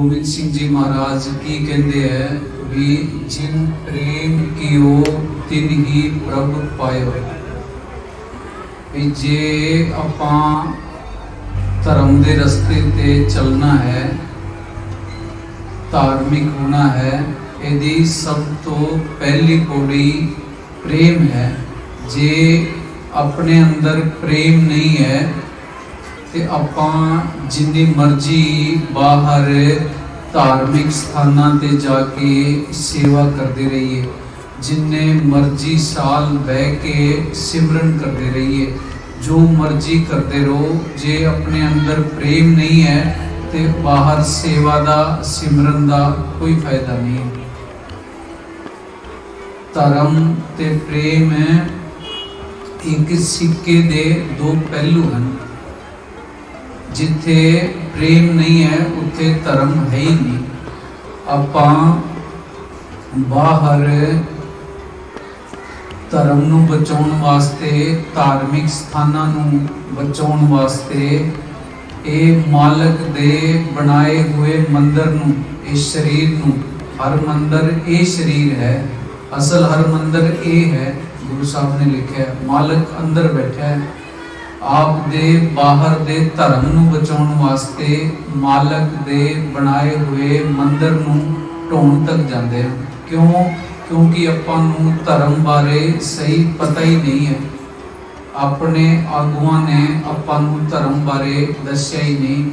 ਗੋਬਿੰਦ ਸਿੰਘ ਜੀ ਮਹਾਰਾਜ ਕੀ ਕਹਿੰਦੇ ਹੈ ਵੀ ਜਿਨ ਪ੍ਰੇਮ ਕੀਓ, ਤਿਨ ਹੀ ਪ੍ਰਭ ਪਾਇਓ। ਵੀ ਜੇ ਆਪਾਂ ਧਰਮ ਦੇ ਰਸਤੇ ਤੇ ਚੱਲਣਾ ਹੈ, ਧਾਰਮਿਕ ਹੋਣਾ ਹੈ, ਇਹਦੀ ਸਭ ਤੋਂ ਪਹਿਲੀ ਪੌੜੀ ਪ੍ਰੇਮ ਹੈ। ਜੇ ਆਪਣੇ ਅੰਦਰ ਪ੍ਰੇਮ ਨਹੀਂ ਹੈ ਤੇ ਆਪਾਂ ਜਿੰਨੀ ਮਰਜ਼ੀ ਬਾਹਰ ਧਾਰਮਿਕ ਸਥਾਨਾਂ ਤੇ ਜਾ ਕੇ ਸੇਵਾ ਕਰਦੇ ਰਹੀਏ, ਜਿੰਨੇ ਮਰਜ਼ੀ ਸਾਲ ਬਹਿ ਕੇ ਸਿਮਰਨ ਕਰਦੇ ਰਹੀਏ, ਜੋ ਮਰਜ਼ੀ ਕਰਦੇ ਰਹੋ, ਜੇ ਆਪਣੇ ਅੰਦਰ ਪ੍ਰੇਮ ਨਹੀਂ ਹੈ ਤੇ ਬਾਹਰ ਸੇਵਾ ਦਾ, ਸਿਮਰਨ ਦਾ ਕੋਈ ਫਾਇਦਾ ਨਹੀਂ ਹੈ। ਧਰਮ ਤੇ ਪ੍ਰੇਮ ਇੱਕ ਸਿੱਕੇ ਦੇ ਦੋ ਪਹਿਲੂ ਹਨ। ਜਿੱਥੇ ਪ੍ਰੇਮ ਨਹੀਂ ਹੈ, ਉੱਥੇ ਧਰਮ ਹੈ ਹੀ ਨਹੀਂ। ਆਪਾਂ ਬਾਹਰ ਧਰਮ ਨੂੰ ਬਚਾਉਣ ਵਾਸਤੇ, ਧਾਰਮਿਕ ਸਥਾਨਾਂ ਨੂੰ ਬਚਾਉਣ ਵਾਸਤੇ ਇਹ ਮਾਲਕ ਦੇ ਬਣਾਏ ਹੋਏ ਮੰਦਰ ਨੂੰ ਇਸ ਸਰੀਰ ਨੂੰ, ਹਰ ਮੰਦਰ ਇਹ ਸਰੀਰ ਹੈ, ਅਸਲ ਹਰ ਮੰਦਰ ਇਹ ਹੈ, ਗੁਰੂ ਸਾਹਿਬ ਨੇ ਲਿਖਿਆ, ਮਾਲਕ ਅੰਦਰ ਬੈਠਾ ਹੈ ਆਪ ਦੇ ਬਾਹਰ ਦੇ ਧਰਮ ਨੂੰ ਬਚਾਉਣ ਵਾਸਤੇ ਮਾਲਕ ਦੇ ਬਣਾਏ ਹੋਏ ਮੰਦਰ ਨੂੰ ਢੋਣ ਤੱਕ ਜਾਂਦੇ ਹਨ ਕਿਉਂ? ਕਿਉਂਕਿ ਆਪਾਂ ਨੂੰ ਧਰਮ ਬਾਰੇ ਸਹੀ ਪਤਾ ਹੀ ਨਹੀਂ ਹੈ। ਆਪਣੇ ਆਗੂਆਂ ਨੇ ਆਪਾਂ ਨੂੰ ਧਰਮ ਬਾਰੇ ਦੱਸਿਆ ਹੀ ਨਹੀਂ।